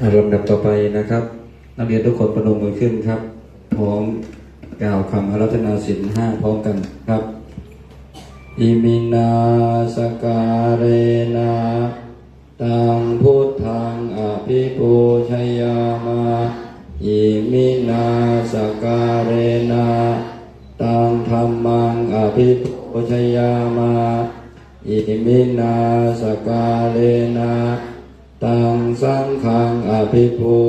อ่าลำดับต่อไปนะครับ นักเรียนทุกคนประนมมือขึ้นครับ พร้อมกล่าวคำอารัธนาสินห้าพร้อมกันครับ อิมินาสการเรนะตังพุทธังอภิปูชยามาอิมินาสการเรนะตังธรรมังอภิปูชยามาอิมินาสการเรนะตัง สังฆังอภิปู